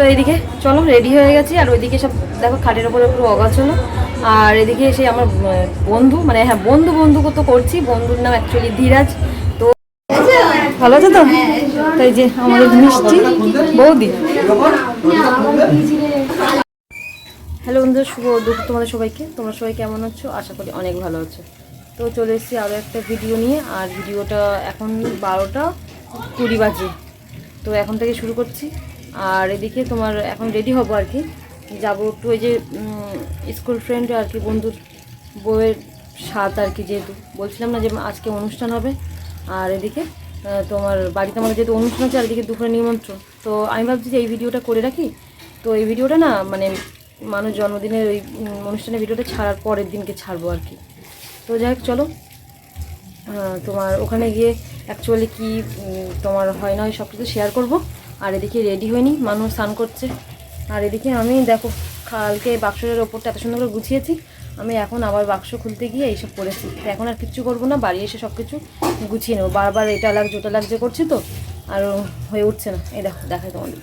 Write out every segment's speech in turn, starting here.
তো এইদিকে চলো রেডি হয়ে গেছি। আর ওইদিকে সব দেখো, খাটের ওপরে পুরো অগাছলো। আর এদিকে এসে আমার বন্ধু মানে হ্যাঁ বন্ধু বন্ধু তো করছি। বন্ধুর নাম অ্যাকচুয়ালি ধীরাজ। তো ভালো আছে তো? তাই যে আমাদের মিষ্টি বৌদি। হ্যালো বন্ধু শুভ দুপুর তোমাদের সবাইকে। তোমরা সবাই কেমন আছো? আশা করি অনেক ভালো আছো। তো চলে এসেছি আরও একটা ভিডিও নিয়ে। আর ভিডিওটা এখন বারোটা কুড়ি বাজে। তো এখন থেকে শুরু করছি। আর এদিকে তোমার এখন রেডি হব আর কি। যাব একটু ওই যে স্কুল ফ্রেন্ড আর কি, বন্ধুর বউয়ের সাথ আর কি যেহেতু। বলছিলাম না যে আজকে অনুষ্ঠান হবে। আর এদিকে তোমার বাড়িতে আমাদের যেহেতু অনুষ্ঠান আছে, আর এদিকে দুপুরে নিমন্ত্রণ। তো আমি ভাবছি যে এই ভিডিওটা করে রাখি। তো এই ভিডিওটা না মানে মানুষ জন্মদিনের ওই অনুষ্ঠানের ভিডিওটা ছাড়ার পরের দিনকে ছাড়বো আর কি। তো যাই হোক, চলো। তোমার ওখানে গিয়ে অ্যাকচুয়ালি কি তোমার হয় না হয় সব কিছু শেয়ার করব। আর এদিকে রেডি হয়নি মানুষ স্নান করছে। আর এদিকে আমি দেখো, কালকে বাক্সের ওপরটা এত সুন্দর করে গুছিয়েছি, আমি এখন আবার বাক্স খুলতে গিয়ে এইসব করেছি। এখন আর কিচ্ছু করব না, বাড়ি এসে সব কিছু গুছিয়ে নেব। বারবার এটা লাগছে ওটা লাগছে করছি তো, আর হয়ে উঠছে না। এই দেখো, দেখাই তোমাদের।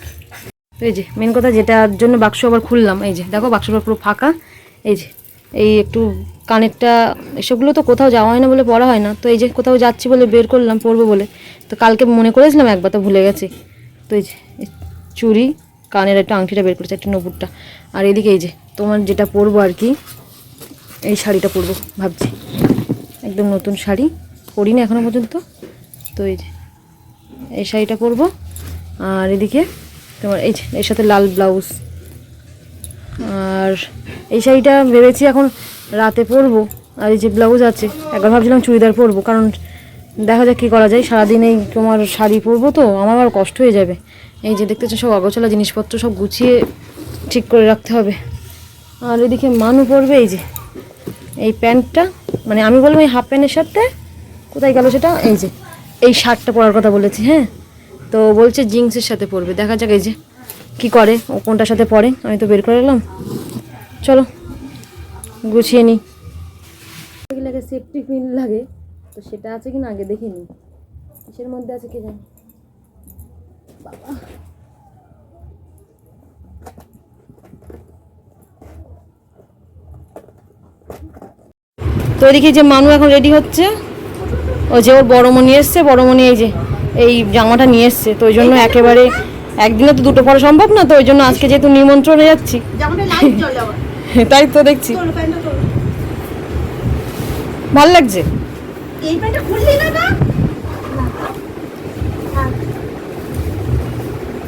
তো এই যে মেন কথা যেটার জন্য বাক্স আবার খুললাম, এই যে, দেখো বাক্সটা পুরো ফাঁকা। এই যে, এই একটু কানেরটা, এসবগুলো তো কোথাও যাওয়া হয় না বলে পড়া হয় না। তো এই যে কোথাও যাচ্ছি বলে বের করলাম, পড়ব বলে। তো কালকে মনে করেছিলাম একবার, তো ভুলে গেছি। তো এই যে চুড়ি, কানের একটা আংটিটা বের করেছে, একটা নপুরটা আর এদিকে এই যে, তোমার যেটা পরবো আর কি, এই শাড়িটা পরবো ভাবছি। একদম নতুন শাড়ি, পরিনি এখনও পর্যন্ত। তো এই যে, এই শাড়িটা পরবো। আর এদিকে তোমার, এই এর সাথে লাল ব্লাউজ। আর এই শাড়িটা ভেবেছি এখন রাতে পরবো। আর এই যে ব্লাউজ আছে, একবার ভাবছিলাম চুড়িদার পরবো, কারণ দেখা যাক কী করা যায়। সারাদিন এই তোমার শাড়ি পরবো তো, আমার আবার কষ্ট হয়ে যাবে। এই যে দেখতেছো সব অগোছালা জিনিসপত্র সব গুছিয়ে ঠিক করে রাখতে হবে। আর এদিকে মানু পরবে, এই যে, এই প্যান্টটা মানে আমি বললাম এই হাফ প্যান্টের সাথে কোথায় গেল সেটা? এই যে, এই শার্টটা পরার কথা বলেছি হ্যাঁ? তো বলছে জিন্সের সাথে পরবে, দেখা যাক এই যে কি করে, ও কোনটার সাথে পরে, আমি তো বের করে এলাম। চলো, গুছিয়ে নিই লাগে সেফটি পিন লাগে। তো সেটা আছে কিনা আগে দেখিনি কিসের মধ্যে আছে কে জানি? বাবা। তো এদিকে যে মানু এখন রেডি হচ্ছে ওই যে ওর বড়মণি এসছে বড়মণি এই যে এই জামাটা নিয়ে এসছে তো ওই জন্য একেবারে একদিনে তো দুটো পরা সম্ভব না তো ওই জন্য আজকে যেহেতু নিমন্ত্রণে যাচ্ছি। তাই তো দেখছি। ভালো লাগছে? এই প্যান্টটা খুললি না না?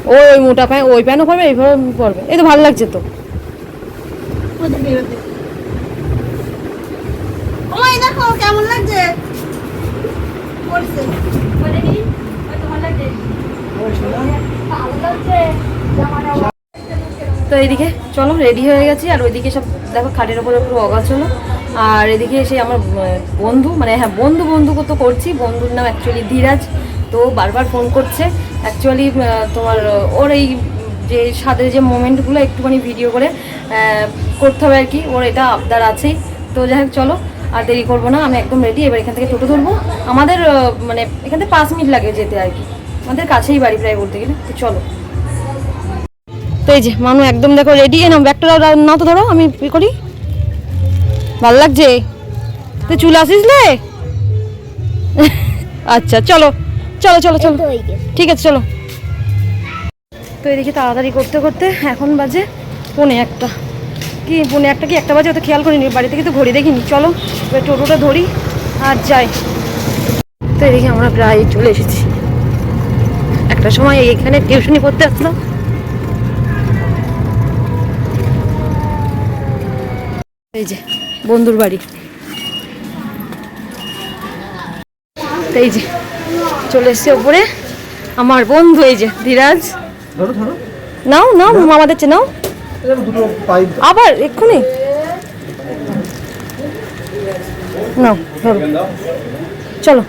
ও ওই মোটা প্যান্ট ওই প্যান্টও পরবে এইভাবে পরবে এই তো ভালো লাগছে তো। ওই দেখো। কেমন লাগছে? পড়ছে। তো এইদিকে চলো রেডি হয়ে গেছি। আর ওইদিকে সব দেখো খাটের ওপরে পুরো অগাছলো আর এদিকে এসে আমার বন্ধু মানে হ্যাঁ বন্ধু বন্ধু তো করছি। বন্ধুর নাম অ্যাকচুয়ালি ধীরাজ, তো বারবার ফোন করছে। অ্যাকচুয়ালি তোমার ওর এই যে স্বাদের যে মোমেন্টগুলো একটুখানি ভিডিও করে করতে হবে আর কি। ওর এটা আবদার আছেই। তো যাই হোক চলো, আর দেরি করব না। আমি একদম রেডি এবার এখান থেকে টোটো ধরবো। আমাদের মানে এখান থেকে পাঁচ মিনিট লাগে যেতে আর কি। আমাদের কাছেই বাড়ি প্রায় বলতে গেলে। তো চলো। তো এই যে, মানু একদম দেখো রেডি নাও, ব্যাগটা নাও তো ধরো। আমি করি। ভালো লাগছে? তুই চুল আসিস লে? আচ্ছা চলো চলো চলো চলো। ঠিক আছে চলো। তো এদিকে তাড়াতাড়ি করতে করতে এখন বাজে পৌনে একটা। কি পৌনে একটা কি? একটা বাজে? অত খেয়াল করিনি বাড়ি থেকে তো ঘড়ি দেখিনি। চলো এবার টোটোটা ধরি আর যাই। তো এদিকে আমরা প্রায় চলে এসেছি। একটা সময় এখানে টিউশনি পড়তে আসলাম। এই যে বন্ধুর বাড়ি। এই যে চলে এসছে ওপরে। আমার বন্ধু এই যে ধীরাজ। ধরো ধরো। নাও নাও আমাদের চেয়ে নাও। আবার এক্ষুনি। নাও ধরো। চলো।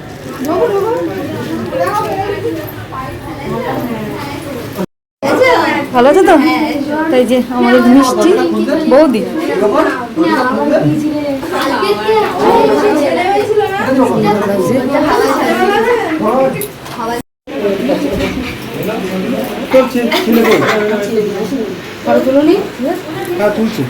ভালো আছে তো তাই যে আমাদের মিষ্টি বৌদি তুলছি।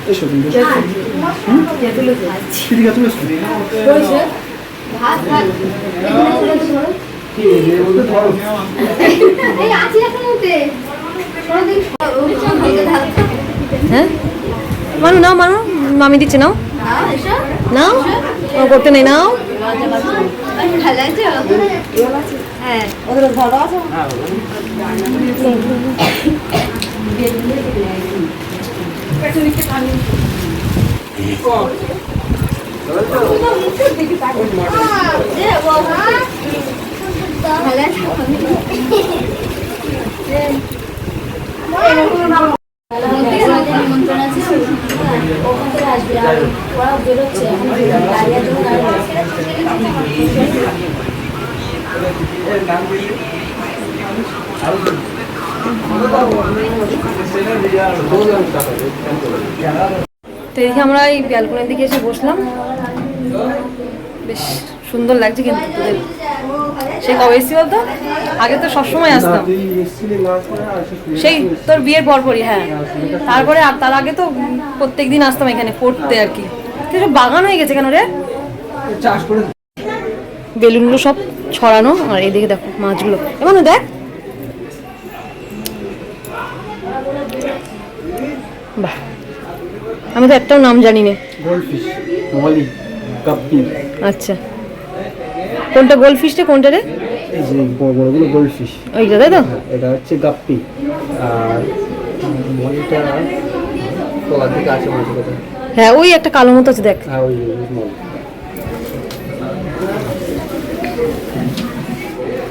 হ্যাঁ? মানু নাও মানু মামি দিচ্ছে নাও। নাও ও করতে নেই নাও। এদিকে আমরা এই ব্যালকনির দিকে এসে বসলাম। বেশ সুন্দর লাগছে কিন্তু সে কবে এসেছি বলতো আগে তো সবসময় আসতাম। সেই তোর বিয়ের পরপরই হ্যাঁ। তারপরে আর তার আগে তো প্রত্যেক দিন আসতাম এখানে পড়তে আর কি। সব বাগান হয়ে গেছে কেন রে? বেলুনগুলো সব ছড়ানো আর এদিকে দেখো মাছগুলো। এমন দেখ। বাহ। আমি তো একটাও নাম জানি না আচ্ছা। কোনটা গোল্ড ফিশটা কোনটা রে? এই যে বড় বড়গুলো গোল্ডফিশ ওইটা তাই তো? এটা হচ্ছে গাপ্পি। আর মলিটা তলার দিকে আছে মাছের কথা হ্যাঁ ওই একটা কালো মতো আছে দেখ। হ্যাঁ ওই ওই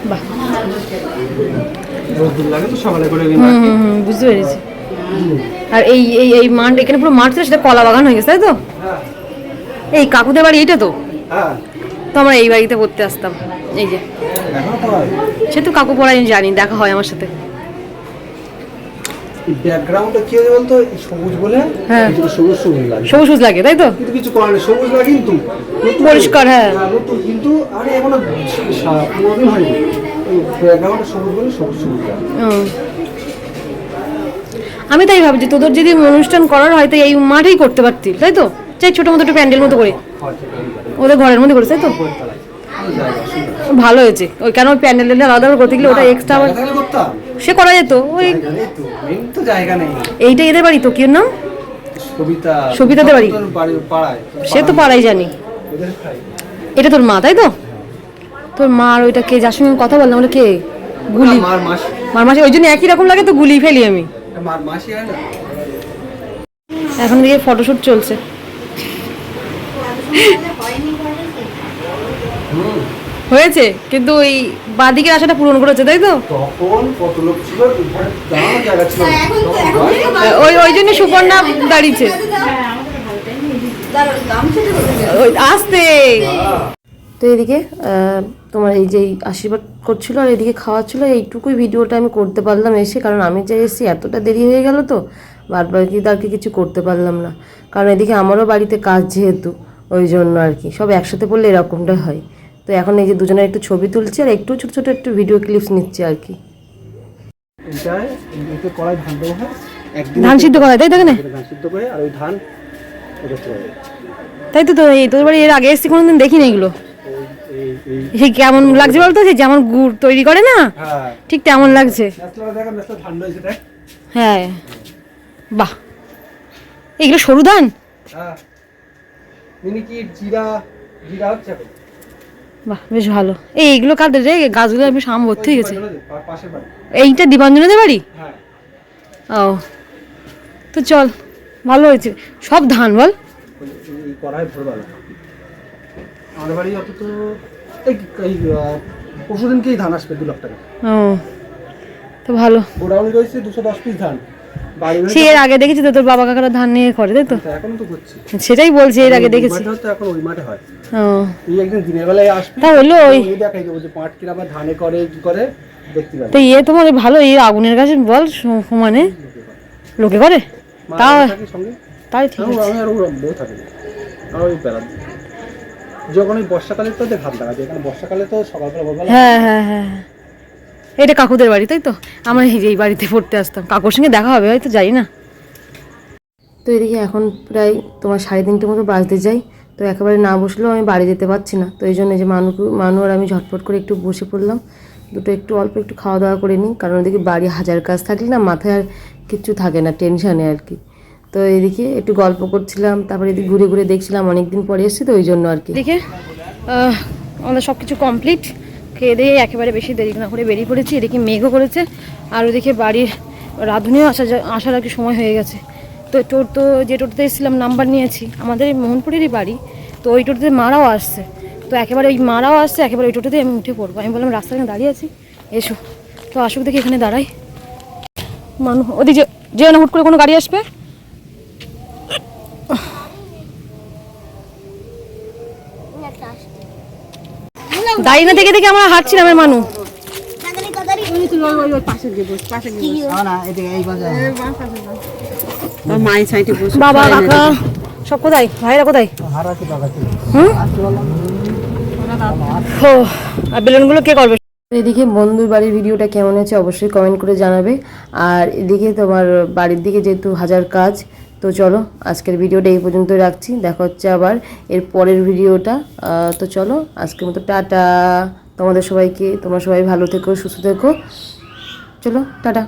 বাহ। লাগে তো সকালে করে হুম হুম হুম বুঝতে পেরেছি। আর এই এই এই মাঠ এখানে পুরো মাঠ সেটা কলা বাগান হয়ে গেছে তাই তো? হ্যাঁ। এই কাকুদের বাড়ি এইটা তো? হ্যাঁ। তো আমরা এই বাড়িতে পড়তে আসতাম। এই যে। হয় সে তো কাকু পড়াই আমি জানি দেখা হয় আমার সাথে। ব্যাকগ্রাউন্ডটা কি হয়েছে বলতো? সবুজ বলে হ্যাঁ। সবুজ সবুজ লাগে। সবুজ লাগে তাই তো? কিন্তু কিছু করার নেই সবুজ না কিন্তু। পরিষ্কার, হ্যাঁ। নতুন। কিন্তু আরে এখনও হয়নি। ব্যাকগ্রাউন্ডটা সবুজ বলে সবুজ সবুজ লাগে। আমি তাই ভাবছি তোদের যদি অনুষ্ঠান করার হয় তো এই মাঠেই করতে পারতি তাই তো? চাই ছোট মতো একটা প্যান্ডেল মতো করে। ওদের ঘরের মধ্যে করেছে তো? ভালো হয়েছে। ওই কেন ওই প্যান্ডেল আলাদা করে করতে গেলে ওটা এক্সট্রা আবার সে করা যেত। ওই এইটা এদের বাড়ি তো কি নাম? সবিতা সবিতাদের বাড়ি? সে তো পাড়াই জানি। এটা তোর মা তাই তো? তোর মা আর ওইটা কে যার সঙ্গে কথা বললাম ওটা কে? গুলি। মার মাস। ওই জন্য একই রকম লাগে তো গুলি ফেলি আমি। এখন দিকে ফটোশুট চলছে। হয়েছে কিন্তু ওই বাদিকের আশাটা পূরণ করেছে তাই তো? তখন কত লোক ছিল জায়গা ছিল। ভাই, ওই ওই জন্য সুপর্ণা দাঁড়িয়েছে। ওই আসতে। তো এদিকে তোমার এই যে আশীর্বাদ করছিল আর এদিকে খাওয়াচ্ছিল এইটুকুই ভিডিওটা আমি করতে পারলাম এসে কারণ আমি যে এসেছি এতটা দেরি হয়ে গেল তো বাদ বাকি আর কি কিছু করতে পারলাম না। কারণ এদিকে আমারও বাড়িতে কাজ যেহেতু। ওই জন্য আর কি। সব একসাথে পড়লে এরকমটাই হয়। তো এখন এই যে দুজনের একটু ছবি তুলছি আর একটু ছোট ছোট একটু ভিডিও ক্লিপস নিচ্ছি আর কি। ধান হয়। সিদ্ধ করা তাই তো এখানে? ধান সিদ্ধ করে আর ওই ধান ওটা চলে তাই তো তো এই তোর বাড়ি এর আগে এসেছি কোনোদিন দেখিনি এগুলো? এই এই কেমন লাগছে বলতো? সেই যেমন গুড় তৈরি করে না হ্যাঁ। ঠিক তেমন লাগছে। হ্যাঁ। বাহ। এগুলো সরু ধান? হ্যাঁ। মিনি কি জিরা জিরা হচ্ছে বাহ বেশ ভালো। এই এইগুলো কাদের রে? গাছগুলো আমি সাম ভর্তি হয়ে গেছে। এইটা দিবাঞ্জনদের বাড়ি? হ্যাঁ। ও। তো চল ভালো হয়েছে। সব ধান বল। এই কড়াই ভোরবেলা। আমাদের বাড়ি অত তো এই এই পরশু দিনকেই ধান আসবে দু লাখ টাকা। ও। তো ভালো। গোডাউন রয়েছে দুশো দশ পিস ধান। সে এর আগে দেখেছি তো তোর বাবা কাকারা ধান নিয়ে করে তাই তো? এখন তো করছি। সেটাই বলছি এর আগে দেখেছি। হতো, এখন ওই মাঠে হয়। তুই একদিন দিনের বেলায় আসবি তা হলো ওই দেখাই দেবো যে পাট কিনা আবার ধানে করে কি করে দেখতে পাবি। তো ইয়ে তোমার ভালো এই আগুনের কাছে বল সমানে। লোকে করে? তাও তাই ঠিক আছে। আমি আর ওর বউ থাকি আর ওই বেলা। যখন ওই বর্ষাকালে তো ধান লাগা যায় কারণ বর্ষাকালে তো সকালবেলা হ্যাঁ হ্যাঁ হ্যাঁ হ্যাঁ। এটা কাকুদের বাড়ি তাই তো? আমরা এই যে এই বাড়িতে পড়তে আসতাম। কাকুর সঙ্গে দেখা হবে হয়তো যাই না। তো এদিকে এখন প্রায় তোমার সাড়ে তিনটে মতো বাজতে যাই তো একেবারে না বসলেও আমি বাড়ি যেতে পারছি না। তো এই জন্য যে মানু মানু আর আমি ঝটপট করে একটু বসে পড়লাম। দুটো একটু অল্প একটু খাওয়া দাওয়া করে নিই। কারণ ওদিকে বাড়ি হাজার কাজ থাকলে না মাথায় আর কিচ্ছু থাকে না টেনশানে আর কি। তো এদিকে একটু গল্প করছিলাম তারপরে এদিকে ঘুরে ঘুরে দেখছিলাম অনেকদিন পরে এসেছি তো ওই জন্য আর কি। দেখে আমাদের সব কিছু কমপ্লিট খেয়ে দিয়ে একেবারে বেশি দেরি না করে বেরিয়ে পড়েছি, এদিকে মেঘও করেছে, আর ওদিকে বাড়ির রাঁধুনিও আসা যা- আসার আর কি সময় হয়ে গেছে। তো টোর তো যে টোটোতে এসেছিলাম, নাম্বার নিয়েছি, আমাদের মোহনপুরেরই বাড়ি, তো ওই টোটোতে মারাও আসছে। তো একেবারে ওই মারাও আসছে, একেবারে ওই টোটোতে আমি উঠে পড়ব। আমি বললাম রাস্তায় দাঁড়িয়ে আছি, এসো। তো আসুক দেখি এখানে দাঁড়াই। মানুষ ওদিকে যে না হুট করে কোনো গাড়ি আসবে? দাঁড়িয়ে না দেখে দেখে আমরা হাঁটছিলাম আমার মানু। আর বেলুনগুলো কে করবে? এদিকে বন্ধুর বাড়ির ভিডিওটা কেমন হয়েছে অবশ্যই কমেন্ট করে জানাবে। আর এদিকে তোমার বাড়ির দিকে যেহেতু হাজার কাজ তো চলো, আজকের ভিডিওটা এই পর্যন্ত রাখছি। দেখা হচ্ছে আবার এর পরের ভিডিওটা তো চলো, আজকের মতো টাটা। তোমাদের সবাইকে, তোমরা সবাই ভালো থেকো, সুস্থ থেকো। চলো, টাটা।